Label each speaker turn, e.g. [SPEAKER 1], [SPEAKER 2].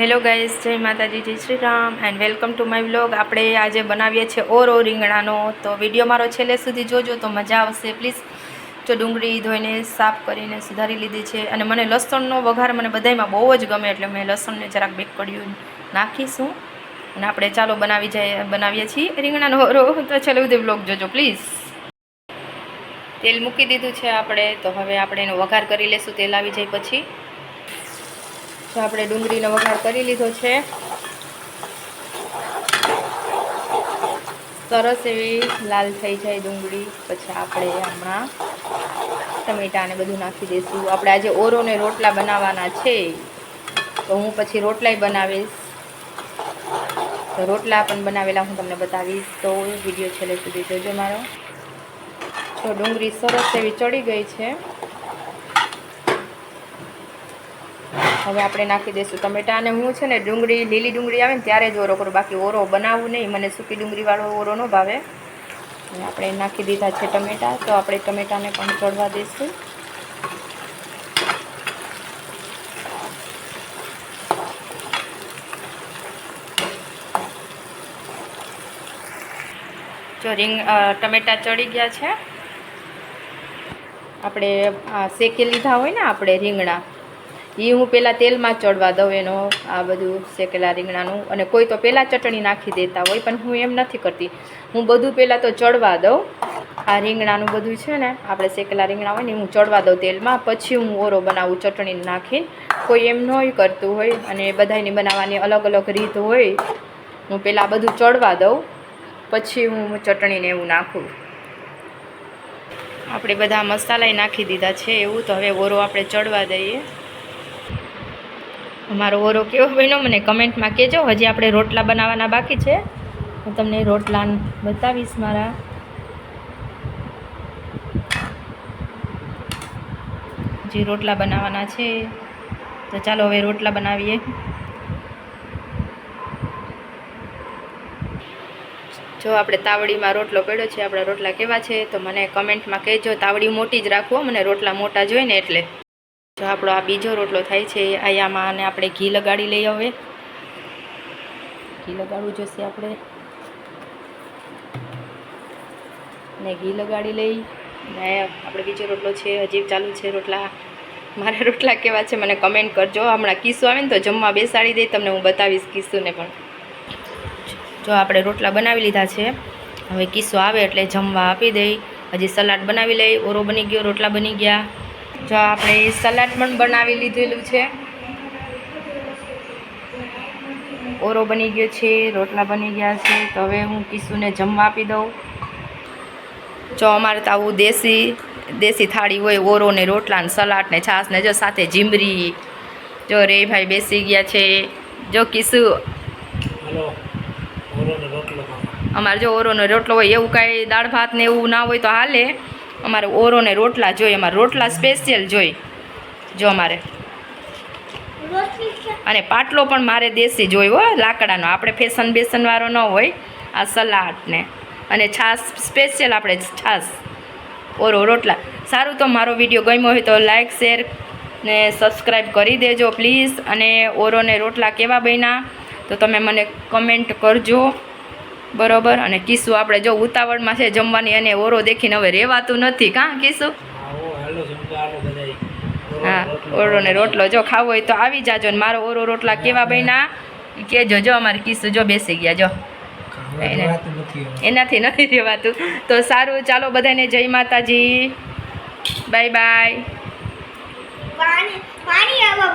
[SPEAKER 1] Hello guys જય માતાજી, જય Shri Ram and welcome to my vlog આપણે આજે બનાવીએ છીએ ઓરો રીંગણાનો. તો વીડિયો મારો છેલ્લે સુધી જોજો તો મજા આવશે. પ્લીઝ જો ડુંગળી ધોઈને સાફ કરીને સુધારી લીધી છે અને મને લસણનો વઘાર મને બધાયમાં બહુ જ ગમે એટલે મેં લસણને જરાક બેક કર્યું નાખીશું. અને આપણે ચાલો બનાવી જાય, બનાવીએ છીએ રીંગણાનો ઓરો. તો છેલ્લે સુધી વ્લોગ જોજો પ્લીઝ તેલ મૂકી દીધું છે આપણે. તો હવે આપણે એનો વઘાર કરી લેશું, તેલ આવી જાય પછી. તો આપણે ડુંગળીનો વઘાર કરી લીધો છે. સરસ એવી લાલ થઈ જાય ડુંગળી. પછી આપણે હમણાં ટમેટાને બધું નાખી દઈશું આપણે આજે ઓરોને રોટલા બનાવવાના છે. તો હું પછી રોટલાય બનાવીશ. તો રોટલા પણ બનાવેલા હું તમને બતાવીશ. તો વીડિયો છેલ્લે સુધી જોજો મારો. તો ડુંગળી સરસ એવી ચડી ગઈ છે. હવે આપણે નાખી દઈશું ટમેટા અને હું છે ને ડુંગળી, લીલી ડુંગળી આવે ને ત્યારે જ ઓરો કરું. બાકી ઓરો બનાવવું નહીં, મને સૂકી ડુંગળીવાળો ઓરો ન ભાવે. આપણે નાખી દીધા છે ટમેટા, તો આપણે ટમેટાને પણ ચડવા દઈશું. જો રીંગ ટમેટા ચડી ગયા છે. આપણે શેકી લીધા હોય ને આપણે રીંગણા. એ હું પહેલાં તેલમાં ચડવા દઉં એનો, આ બધું શેકેલા રીંગણાનું. અને કોઈ તો પહેલાં ચટણી નાખી દેતા હોય, પણ હું એમ નથી કરતી. હું બધું પહેલાં તો ચડવા દઉં. આ રીંગણાનું બધું છે ને, આપણે શેકેલા રીંગણા હોય ને હું ચડવા દઉં તેલમાં. પછી હું ઓરો બનાવું ચટણી નાખીને. કોઈ એમ નહીં કરતું હોય, અને બધાની બનાવવાની અલગ અલગ રીત હોય. હું પહેલાં બધું ચડવા દઉં. પછી હું ચટણીને એવું નાખું. આપણે બધા મસાલાય નાખી દીધા છે, એવું તો હવે ઓરો આપણે ચડવા દઈએ. અમારો ઓરો કેવો બન્યો મને કમેન્ટમાં કહેજો. હજી આપણે રોટલા બનાવવાના બાકી છે. હું તમને રોટલા બતાવીશ મારા. હજી રોટલા બનાવવાના છે. તો ચાલો હવે રોટલા બનાવીએ. જો આપણે તાવડીમાં રોટલો પડ્યો છે, આપણા રોટલા કેવા છે, તો મને કમેન્ટમાં કહેજો. તાવડી મોટી જ રાખવો મને રોટલા મોટા જોઈએ ને એટલે. જો આપણો આ બીજો રોટલો થાય છે અહીંયામાં અને આપણે ઘી લગાડી લઈએ હવે. ઘી લગાડવું જોશે આપણે. ને ઘી લગાડી લઈ. ને આપણે બીજો રોટલો છે, હજી ચાલુ છે રોટલા. મારા રોટલા કેવા છે મને કમેન્ટ કરજો. હમણાં કિસ્સો આવે ને તો જમવા બેસાડી દઈ તમને હું બતાવીશ કિસ્સુને પણ. જો આપણે રોટલા બનાવી લીધા છે. હવે કિસ્સો આવે એટલે જમવા આપી દઈ. હજી સલાડ બનાવી લઈ. ઓરો બની ગયો, રોટલા બની ગયા. જો આપણે સલાડ પણ બનાવી લીધેલું છે. ઓરો બની ગયો છે રોટલા બની ગયા છે તો હવે હું કિસ્સુને જમવા આપી દઉં. જો અમારે તો આવું દેશી દેશી થાળી હોય ઓરો ને રોટલા ને સલાડ ને છાશ ને જો સાથે જીમરી. જો રે ભાઈ બેસી ગયા છે. જો કિસ્સુ અમારે જો ઓરોનો રોટલો હોય એવું કાંઈ દાળ ભાત ને એવું ના હોય તો હાલે. અમારે ઓરોને રોટલા જોઈએ અમારે રોટલા સ્પેશિયલ જોઈએ જો અમારે. અને પાટલો પણ મારે દેશી હો લાકડાનો. આપણે ફેશન બેસનવાળો ન હોય આ સલાડ ને. અને છાશ સ્પેશિયલ આપણે છાશ ઓરો રોટલા. સારું તો મારો વીડિયો ગમ્યો હોય તો લાઇક શેર ને સબસ્ક્રાઈબ કરી દેજો પ્લીઝ અને ઓરોને રોટલા કેવા બન્યા તો તમે મને કમેન્ટ કરજો. બરોબર? અને કિસ્સુ આપણે જો ઉતાવળમાં છે જમવાની અને ઓરો દેખીને હવે રહેવાતું નથી. કાં કિસ્સુ? હા ઓરો ને રોટલો જો ખાવો હોય તો આવી જાજો ને મારો ઓરો રોટલા કેવા બન્યા? ઈ કહેજો જો અમારે કિસ્સુ જો બેસી ગયા જો. એનાથી નથી રહેવાતું તો સારું ચાલો બધાને જય માતાજી. Bye bye.
[SPEAKER 2] પાણી પાણી આવવા